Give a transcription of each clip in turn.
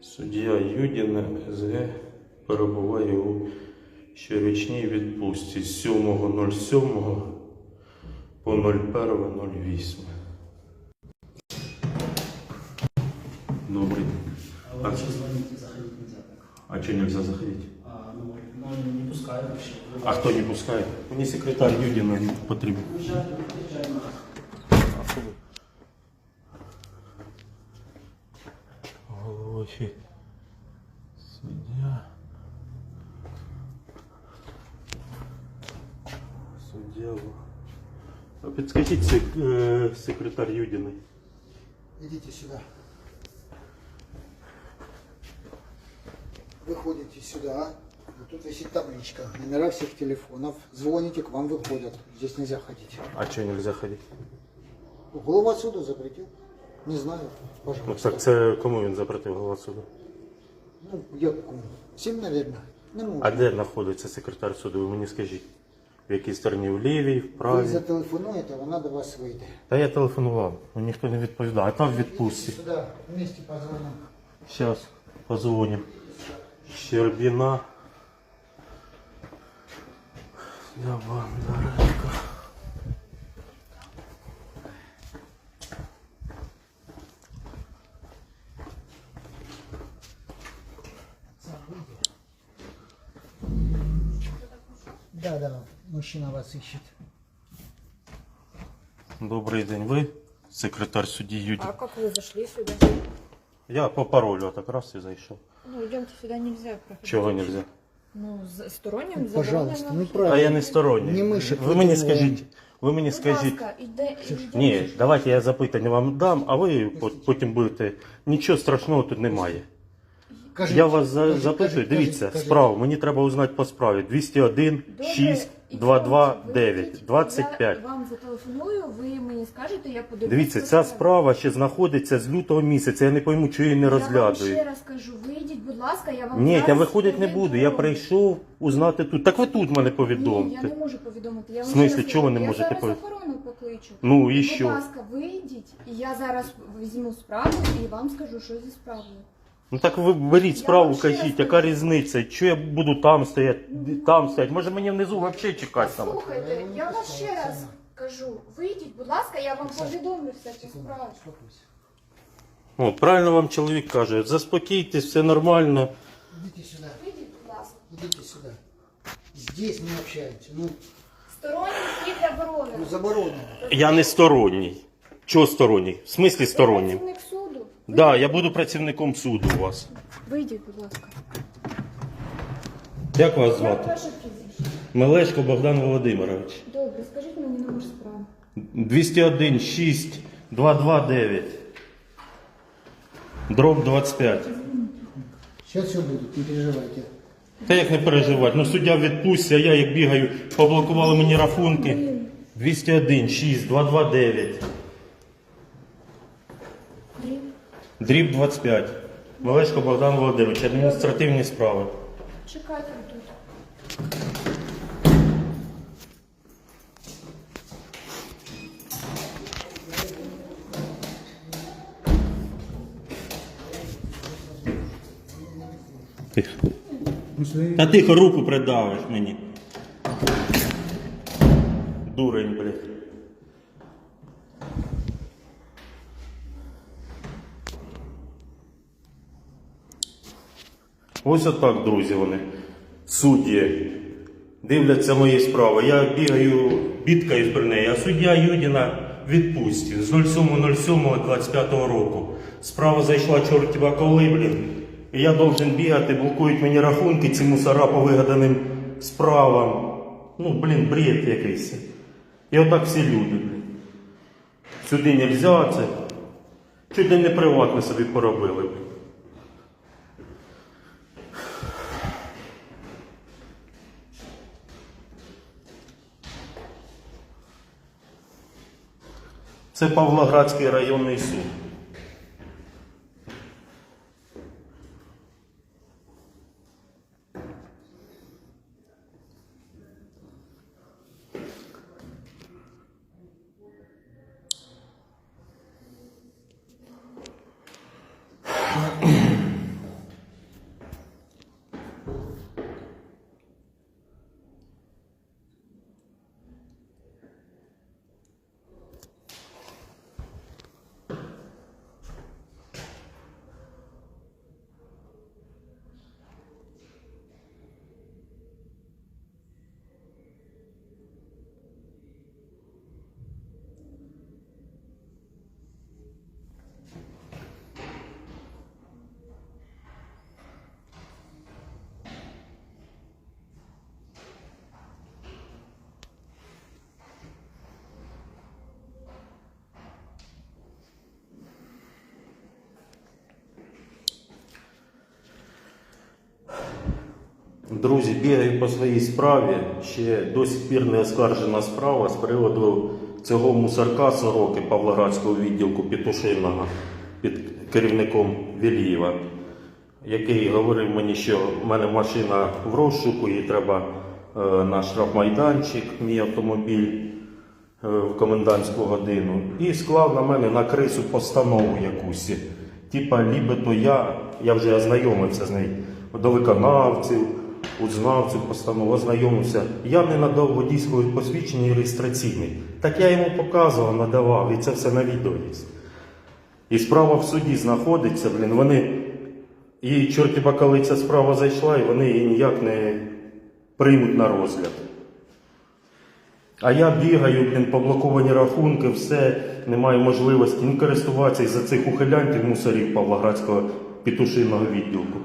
Суддя Юдіна СГ перебуває у щорічній відпустці з 7.07 по 01.08. Добрий. А так. А что нельзя заходить? А, ну, ну, не пускают вообще. А хто не пускає? Мені секретар Юдіна потрібен. Уезжать, уезжать надо. Головочі. Суддя. Суддя. А підскажіть сек- е, секретар Юдіний. Идите сюда. Выходите сюда. Вот тут висит табличка. Номера всех телефонов. Звоните, к вам выходят. Здесь нельзя ходить. А чого нельзя ходити? Голова отсюда запретил. Не знаю. Ну Пожалуйста. так це кому він запретив голова суду? Ну, я кому? Всем, наверное. Не можу. А де знаходиться секретар суду? Ви мені скажіть. В якій стороні? В лівій, в Ви правій? зателефонуєте, вона до вас вийде. Та я телефонував, ну ніхто не відповідав. А там в відпустці. Сюда, вместе позвоним. Сейчас позвоним. Щербина. Я Бондаренко. Да, да, мужчина вас ищет. Добрий день, ви секретар судді Юді. А как вы зашли сюда? Я по паролю так раз і зайшов. Ну, идемте сюда нельзя проходить. Чого нельзя? Ну, за сторонним Пожалуйста, заборонено. ну А я не сторонній. Не мишек ви мені видумуємо. скажіть, ви мені Будь скажіть. ласка, іде, йдемо. Ні, давайте я запитання вам дам, а ви по- потім будете. Нічого страшного тут немає. Кажіть, Я вас за- кажіть, запитую, кажіть, дивіться, кажіть, кажіть. справу, мені треба узнати по справі. 201 Добре, 6 ідемте, 22 вийдіть, 9 25. Я вам зателефоную, ви мені скажете, я подивлюсь. Дивіться, ця справа ще знаходиться з лютого місяця. Я не пойму, чого її не Я вам ще раз кажу, вийдіть, будь ласка, я вам Ні, зараз я виходити не буду. Я прийшов узнати тут. Так ви тут мене Ні, я не можу повідомити. Я В смислі, ще раз чого ви кажу, не можете Я зараз повід- охорону покличу. Ну і Будь що? ласка, вийдіть, і я зараз візьму справу і вам скажу, що зі справою. Ну так ви беріть справу, кажіть, яка різниця? Що я буду там стояти, там стояти? Може мені внизу взагалі чекати там? Слухайте, я вам ще раз кажу, вийдіть, будь ласка, я вам повідомлю все по справі. О, правильно вам чоловік каже, заспокійтесь, все нормально. Идите сюда. Вийдіть, будь ласка. Идите сюда. Здесь не общаются. Ну, Сторонній вхід ну заборонено. заборонено. Я не сторонній. Чого сторонній? В смислі сторонній? Працівник суду. Да, я буду працівником суду у вас. Вийдіть, будь ласка. Як вас Як звати? ваше прізвище? Мелешко Богдан Володимирович. Добре, скажіть мені номер справи. 201 6 229. Дроб 25. Сейчас все будет, не переживайте. Та як не переживати? Ну суддя відпустці, а я як бігаю, поблокували мені рахунки. 201 6 229. Дріб. Дріб 25. Мелешко Богдан Володимирович, адміністративні справи. Чекайте тут. Тихо. Та тихо руку придавиш мені. Дурень, блядь. Ось отак, друзі, вони. Судді дивляться мої справи. Я бігаю, бідкаюсь при неї, а суддя Юдіна відпустці з 07.07.25 року. Справа зайшла чортіва коли, блін. І я должен бігати, блокують мені рахунки ці мусора по вигаданим справам. Ну, блін, бред якийсь. І отак всі люди, блін. Сюди нельзя, це. Чуть не приватне собі поробили. блін. Це Павлоградський районний суд. Друзі, бігаю по своїй справі. Ще до сих пір не оскаржена справа з приводу цього мусорка сороки Павлоградського відділку Петушиного під керівником Вілієва, який говорив мені, що в мене машина в розшуку, їй треба е, на штрафмайданчик, мій автомобіль е, в комендантську годину, і склав на мене на крису постанову якусь. Типа, нібито я, я вже ознайомився з нею до виконавців, узнав цю постанову, ознайомився. Я не надав водійського посвідчення і реєстраційний. Так я йому показував, надавав, і це все на відео є. І справа в суді знаходиться, блін, вони. І чортіба, коли ця справа зайшла, і вони її ніяк не приймуть на розгляд. А я бігаю, блін, поблоковані рахунки, все, не маю можливості ні користуватися із-за цих ухилянтів мусорів Павлоградського петушиного відділку.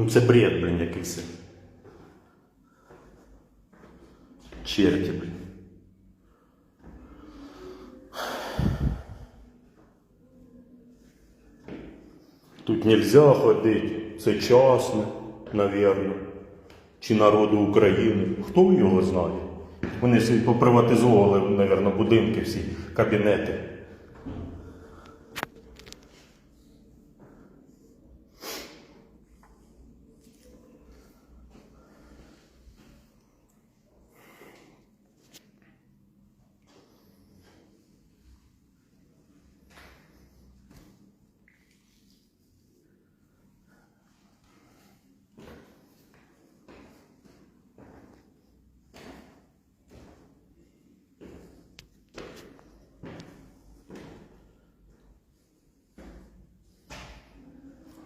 Ну це бред, блін, якийсь. Черті, блін. Тут нельзя ходити, це частне, навірно. Чи народу України. Хто його знає? Вони поприватизовували, навірно, будинки всі, кабінети.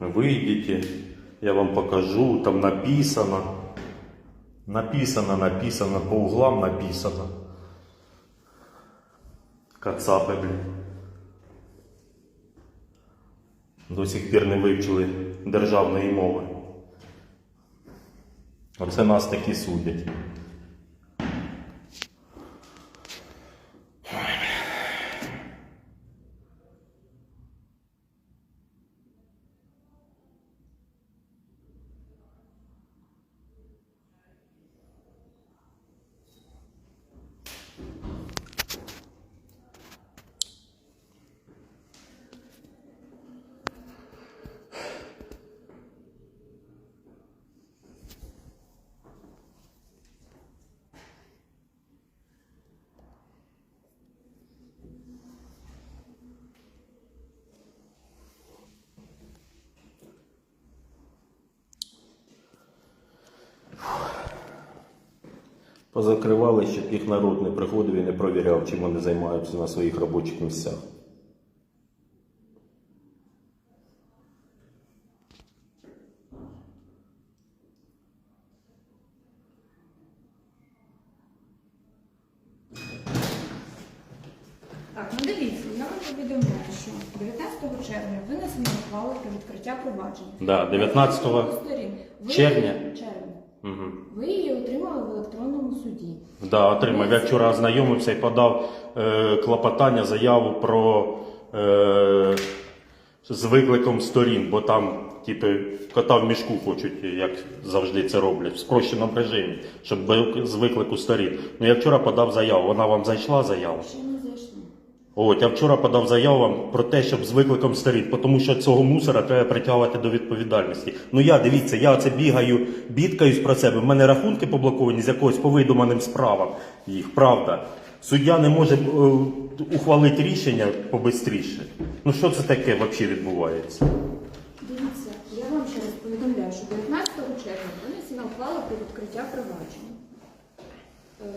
Выйдите, я вам покажу, там написано. Написано, написано, по углам написано. Кацапи, блін. До сих пір не вивчили державної мови. Оце нас такі судять. Позакривали, щоб їх народ не приходив і не провіряв, чим вони займаються на своїх робочих місцях. Так, ну дивіться, я вам повідомляю, що 19 червня винесено ухвалу про відкриття провадження. Да, 19 Сторін. Ви- червня? Угу. Ви її отримали в електронному суді. Да, отримав. Я вчора ознайомився і подав е, клопотання, заяву про е, з викликом сторін, бо там, типу, кота в мішку хочуть, як завжди це роблять, в спрощеному режимі, щоб без- з виклику сторін. Ну я вчора подав заяву. Вона вам зайшла заява? Ще не. От, я вчора подав заяву про те, щоб з викликом сторін, тому що цього мусора треба притягувати до відповідальності. Ну я дивіться, я це бігаю, бідкаюсь про себе. В мене рахунки поблоковані з якогось повидуманим справам. Їх правда. Суддя не може е, ухвалити рішення побистріше. Ну що це таке взагалі відбувається? Дивіться, я вам ще раз повідомляю, що 19 червня винесена ухвала про відкриття провадження. Е,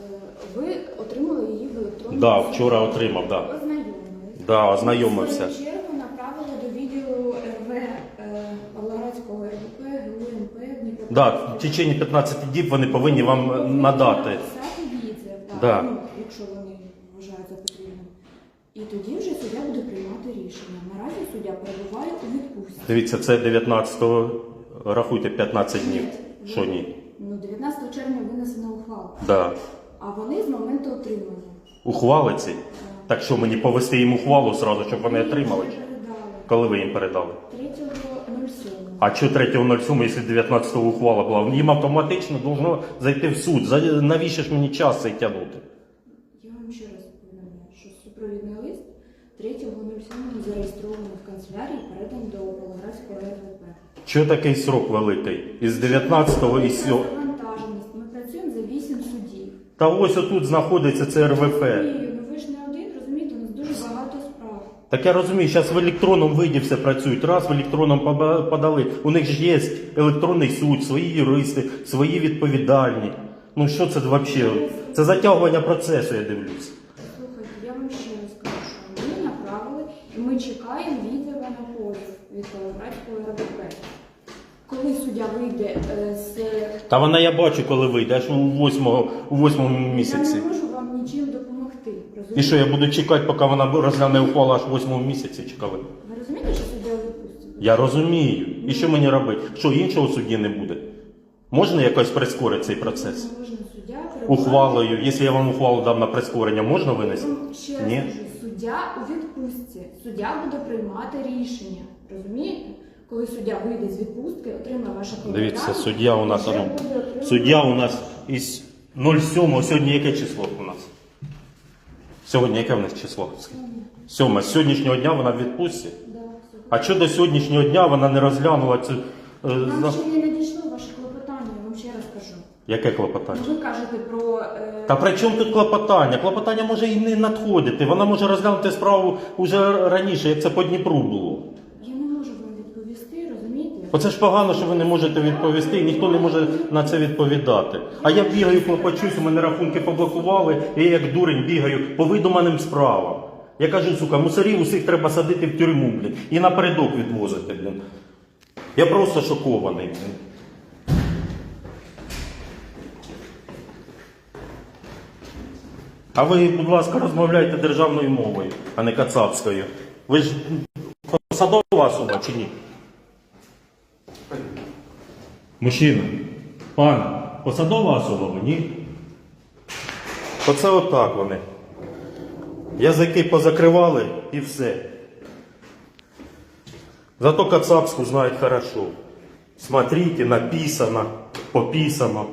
Ви отримали її в електронному Да, суді. вчора отримав, да. Ознайомились. Да, ознайомився. В свою чергу направили до відділу РВ е, Павлоградського РВП, ГУНП, Дніпропетровського. Да, в течение 15 діб вони повинні вам е, надати. Написати відзив, так, Да. ну, якщо вони вважають за потрібне. І тоді вже суддя буде приймати рішення. Наразі суддя перебуває у відпустці. Дивіться, це 19-го, рахуйте 15 днів. Що ні? Ну, 19 червня винесена ухвала. Да. А вони з моменту отримання. Ухвали ці. Так що мені повести їм ухвалу сразу, щоб вони отримали? Коли ви їм передали? 3.07. А що 3.07, якщо 19 го ухвала була? Їм автоматично должно зайти в суд. За- Навіщо ж мені час цей тягнути? Я вам ще раз повідомляю, що супровідний лист 3.07 зареєстрований в канцелярії і переданий до Павлоградського РВП. Чого такий срок великий? Із 19-го і Це Та ось отут знаходиться це РВП. Ну ви ж не один, розумієте, у нас дуже багато справ. Так я розумію, зараз в електронному виді все працюють. Раз в електронному поба- подали. У них ж є електронний суд, свої юристи, свої відповідальні. Ну що це взагалі? Це затягування процесу, я дивлюсь. Слухайте, я вам ще раз кажу, що ми направили і ми чекаємо відео на позов від Павлоградського РВП. Коли суддя вийде е, Та вона я бачу, коли вийде, аж у восьмого, у восьмому місяці. Я не можу вам нічим допомогти. І що я буду чекати, поки вона розгляне ухвалу аж у восьмому місяці чекали? Ви розумієте, що суддя відпустить? Я розумію. І що мені робити? Що іншого судді не буде? Можна якось прискорити цей процес? Можна суддя Ухвалою, якщо я вам ухвалу дам на прискорення, можна винести? Ще раз Ні? кажу, суддя у відпустці. Суддя буде приймати рішення. Розумієте? Коли суддя вийде з відпустки, отримає ваше Дивіться, суддя у нас, вже ану, буде отримувати- суддя у нас із 07, сьогодні яке число у нас? Сьогодні яке в нас число? Сьоме. З сьогоднішнього дня вона в відпустці. Да. А що до сьогоднішнього дня вона не розглянула цю. е, Нам ще не надійшло ваше клопотання, я вам ще раз кажу. Яке клопотання? Ви кажете про. е, Та при чому тут клопотання? Клопотання може і не надходити. Вона може розглянути справу уже раніше, як це по Дніпру було. Я не можу вам відповісти, розумієте? Оце ж погано, що ви не можете відповісти, і ніхто не може на це відповідати. А я бігаю, клопочусь, у мене рахунки поблокували, і я як дурень бігаю по видуманим справам. Я кажу, сука, мусорів усіх треба садити в тюрму, блін, і напередок відвозити, блін. Я просто шокований, блін. А ви, будь ласка, розмовляйте державною мовою, а не кацапською. Ви ж посадова особа чи ні? Мужчина, пан, посадова особа ні? Оце отак вони. Язики позакривали і все. Зато кацапську знають хорошо. Смотрите, написано, пописано.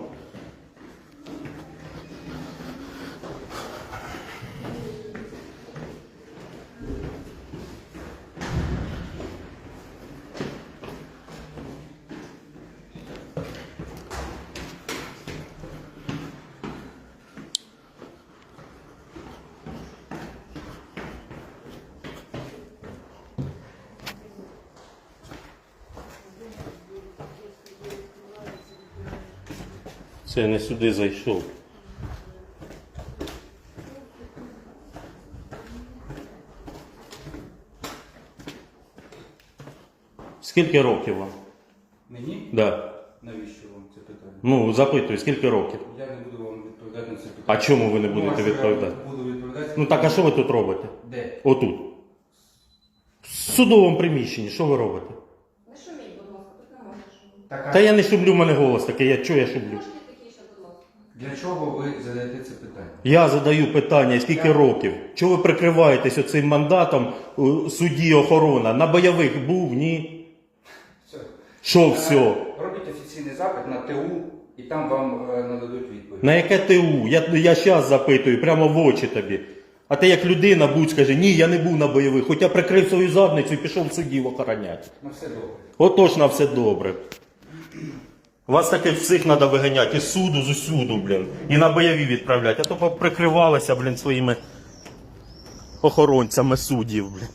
Це я не сюди зайшов. Скільки років вам? Мені? Да. Навіщо вам це питання? Ну, запитую, скільки років? Я не буду вам відповідати на це питання. А чому ви не Ну, будете я відповідати? Буду відповідати. Ну так, а що ви тут робите? Де? Отут. В судовому приміщенні, що ви робите? Не шуміть, будь ласка, тут не можна шуміти. Так, а Та я не шублю, в мене голос такий, я чого я шублю? Можете. Для чого ви задаєте це питання? Я задаю питання, скільки Я- років? Чого ви прикриваєтесь оцим мандатом е, судді охорона? На бойових був, ні? Все. Що все? Робіть офіційний запит на ТУ і там вам е, нададуть відповідь. На яке ТУ? Я, я щас запитую, прямо в очі тобі. А ти як людина будь скажи, ні, я не був на бойових, хоча прикрив свою задницю і пішов суддів охороняти. На все добре. Отож на все добре. Вас таких всіх треба виганяти із суду, з усюду, блін. І на бойові відправляти. А то прикривалися, блін, своїми охоронцями суддів, блін.